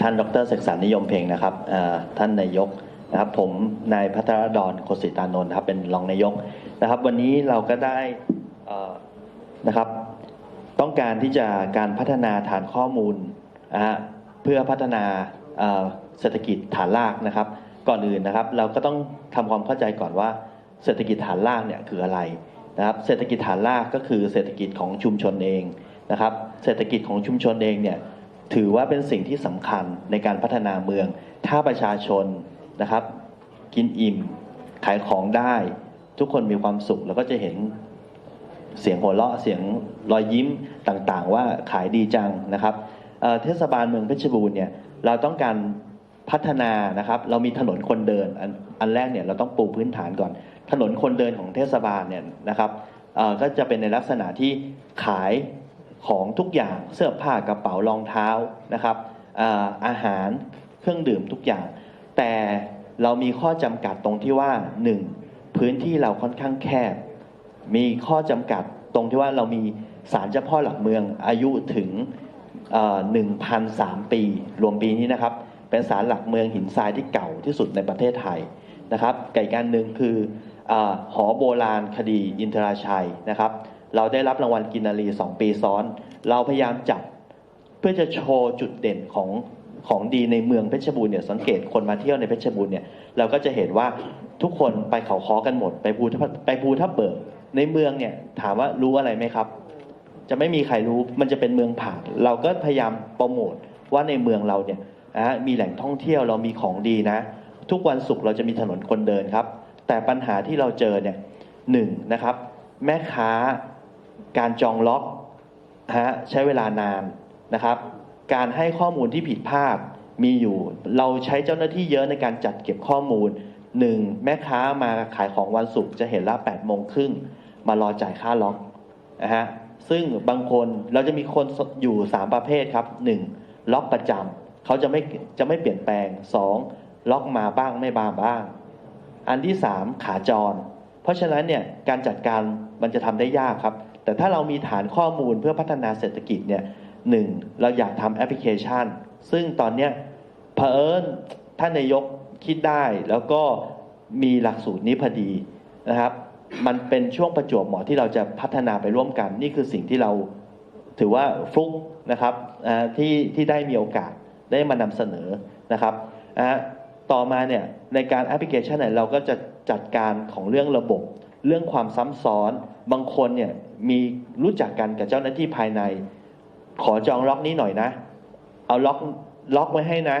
ท่านดรศึกษานิยมเพลงนะครับท่านนายกนะครับผมนายพัทรดรโคสิตานนท์นะครับเป็นรองนายกนะครับ วันนี้เราก็ได้นะครับ ต้องการที่จะการพัฒนาฐานข้อมูลนะฮะเพื่อพัฒนาเอ่อเศรษฐกิจฐานรากนะครับ ก่อนอื่นนะครับ เราก็ต้องทำความเข้าใจก่อนว่า เศรษฐกิจฐานรากเนี่ยคืออะไรนะครับ เศรษฐกิจฐานรากก็คือเศรษฐกิจของชุมชนเองนะครับ เศรษฐกิจของชุมชนเองเนี่ย ถือว่าเป็นสิ่งที่สำคัญในการพัฒนาเมือง ถ้าประชาชนนะครับ กินอิ่ม ขายของได้ ทุกคนมีความสุขแล้วก็จะเห็นเสียงหัวเราะเสียงรอยยิ้มต่างๆ ว่าขายดีจังนะครับเเทศบาลเมืองเพชรบูรณ์เนี่ยเราต้องการพัฒนานะครับ เรามีถนนคนเดินอันอันแรกเนี่ยเราต้องปูพื้นฐานก่อน ถนนคนเดินของเทศบาลเนี่ยนะครับก็จะเป็นในลักษณะที่ขาย ของทุกอย่างเสื้อผ้ากระเป๋ารองเท้านะครับอาหารเครื่องดื่มทุกอย่าง แต่เรามีข้อจำกัดตรงที่ว่าหนึ่งพื้นที่เราค่อนข้างแคบ มีข้อจำกัดตรงที่ว่าเรามีศาลเจ้าพ่อหลักเมืองอายุถึงหนึ่งพันสามปี รวมปีนี้นะครับ เป็นศาลหลักเมืองหินทรายที่เก่าที่สุดในประเทศไทยนะครับไก่การหนึ่งคืออหอโบราณคดีอินทราชัยนะครับ เราได้รับรางวัลกินารี2ปีซ้อน เราพยายามจัดเพื่อจะโชว์จุดเด่นของของดีในเมืองเพชรบูรณ์เนี่ยสังเกตคนมาเที่ยวในเพชรบูรณ์เนี่ยเราก็จะเห็นว่าทุกคนไปเขาคอกันหมด ไปภูทับไปภูทับเบิกในเมืองเนี่ยถามว่ารู้อะไรไหมครับ จะไม่มีใครรู้มันจะเป็นเมืองผ่านเราก็พยายามโปรโมทว่าในเมืองเราเนี่ยนะมีแหล่งท่องเที่ยวเรามีของดีนะ ทุกวันศุกร์เราจะมีถนนคนเดินครับ แต่ปัญหาที่เราเจอเนี่ยหนึ่งนะครับ แม่ค้า การจองล็อกฮะใช้เวลานานนะครับ การให้ข้อมูลที่ผิดพลาดมีอยู่ เราใช้เจ้าหน้าที่เยอะในการจัดเก็บข้อมูลหนึ่งแม่ค้ามาขายของวันศุกร์จะเห็นละ8ปดโมงครึ่งมารอจ่ายค่าล็อกนะฮะซึ่งบางคนเราจะมีคนอยู่ 3 ประเภทครับ 1. ล็อกประจำเขาจะไม่จะไม่เปลี่ยนแปลง 2. ล็อกมาบ้างไม่มาบ้าง อันที่ 3 ขาจร เพราะฉะนั้นเนี่ยการจัดการมันจะทำได้ยากครับ แต่ถ้าเรามีฐานข้อมูลเพื่อพัฒนาเศรษฐกิจเนี่ยหนึ่งเราอยากทำแอปพลิเคชัน ซึ่งตอนเนี้ยเผอิญท่านนายกคิดได้แล้วก็มีหลักสูตรนี้พอดีนะครับ มันเป็นช่วงประจวบเหมาะที่เราจะพัฒนาไปร่วมกัน นี่คือสิ่งที่เราถือว่าฟลุกนะครับที่ที่ได้มีโอกาสได้มานำเสนอนะครับต่อมาเนี่ยในการแอปพลิเคชันเนี่ยเราก็จะจัดการของเรื่องระบบ เรื่องความซ้ำซ้อน บางคนเนี่ย มีรู้จักกันกับเจ้าหน้าที่ภายใน ขอจองล็อกนี้หน่อยนะ เอาล็อกล็อกไว้ให้นะ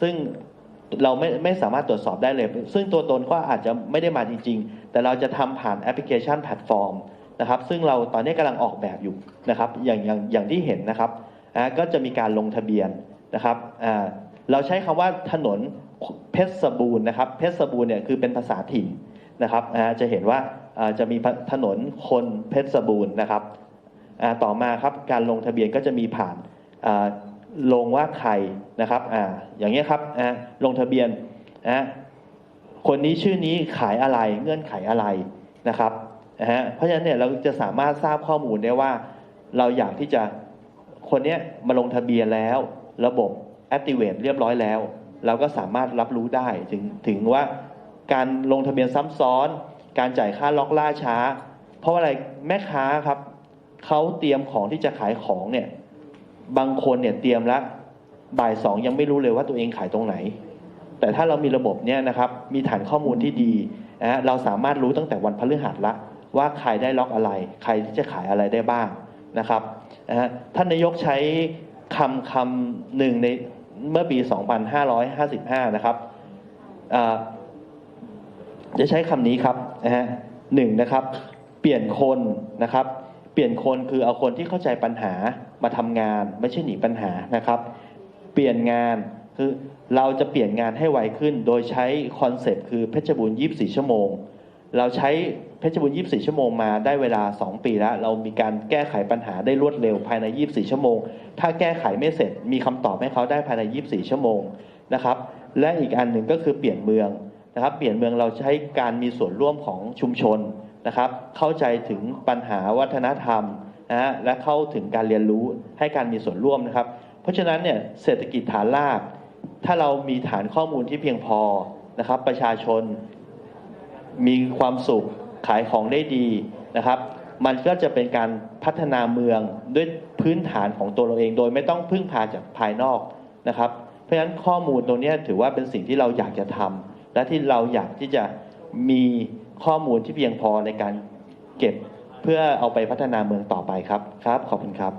ซึ่งเราไม่ไม่สามารถตรวจสอบได้เลย ซึ่งตัวตนก็อาจจะไม่ได้มาจริง ๆ แต่เราจะทำผ่านแอปพลิเคชันแพลตฟอร์มนะครับ ซึ่งเราตอนนี้กำลังออกแบบอยู่นะครับ อย่างอย่างอย่างที่เห็นนะครับอ่าก็จะมีการลงทะเบียนนะครับอ่าเราใช้คำว่าถนนเพชรบูรณ์นะครับ เพชรบูรณ์เนี่ยคือเป็นภาษาถิ่นนะครับอ่าจะเห็นว่า จะมีถนนคนเพชรบูรณ์นะครับต่อมาครับการลงทะเบียนก็จะมีผ่านลงว่าใครนะครับออย่างเงี้ครับลงทะเบียนคนนี้ชื่อนี้ขายอะไรเงื่อนไขอะไรนะครับเพราะฉะนั้นเนี่ยเราจะสามารถทราบข้อมูลได้ว่า เราอยากที่จะคนนี้มาลงทะเบียนแล้ว ระบบ activate เรียบร้อยแล้ว เราก็สามารถรับรู้ได้ถึงถึงว่าการลงทะเบียนซ้ำซ้อน การจ่ายค่าล็อกล่าช้า เพราะว่าอะไรแม่ค้าครับเขาเตรียมของที่จะขายของเนี่ยบางคนเนี่ยเตรียมแล้วบ่ายสองยังไม่รู้เลยว่าตัวเองขายตรงไหน แต่ถ้าเรามีระบบเนี่ยนะครับมีฐานข้อมูลที่ดีนะฮะเราสามารถรู้ตั้งแต่วันพฤหัสละว่าใครได้ล็อกอะไร ใครที่จะขายอะไรได้บ้างนะครับนะฮะท่านนายกใช้คำคำหนึ่งในเมื่อปี 2555 นะครับอ่า จะใช้คำนี้ครับนะฮะหนึ่งนะครับ เปลี่ยนคนนะครับ เปลี่ยนคนคือเอาคนที่เข้าใจปัญหามาทำงาน ไม่ใช่หนีปัญหานะครับ เปลี่ยนงานคือเราจะเปลี่ยนงานให้ไวขึ้น โดยใช้คอนเซปต์คือเพชรบูรณ์24 ชั่วโมง เราใช้เพชรบูรณ์24 ชั่วโมงมาได้เวลา 2 ปีแล้ว เรามีการแก้ไขปัญหาได้รวดเร็วภายใน 24 ชั่วโมง ถ้าแก้ไขไม่เสร็จมีคำตอบให้เขาได้ภายใน 24 ชั่วโมงนะครับ และอีกอันหนึ่งก็คือเปลี่ยนเมือง นะครับ เปลี่ยนเมืองเราใช้การมีส่วนร่วมของชุมชนนะครับ เข้าใจถึงปัญหาวัฒนธรรมนะฮะและเข้าถึงการเรียนรู้ให้การมีส่วนร่วมนะครับ เพราะฉะนั้นเนี่ยเศรษฐกิจฐานราก ถ้าเรามีฐานข้อมูลที่เพียงพอนะครับ ประชาชนมีความสุขขายของได้ดีนะครับ มันก็จะเป็นการพัฒนาเมืองด้วยพื้นฐานของตัวเราเอง โดยไม่ต้องพึ่งพาจากภายนอกนะครับ เพราะฉะนั้นข้อมูลตรงนี้ถือว่าเป็นสิ่งที่เราอยากจะทำ และที่เราอยากที่จะมีข้อมูลที่เพียงพอในการเก็บเพื่อเอาไปพัฒนาเมืองต่อไปครับครับ ขอบคุณครับ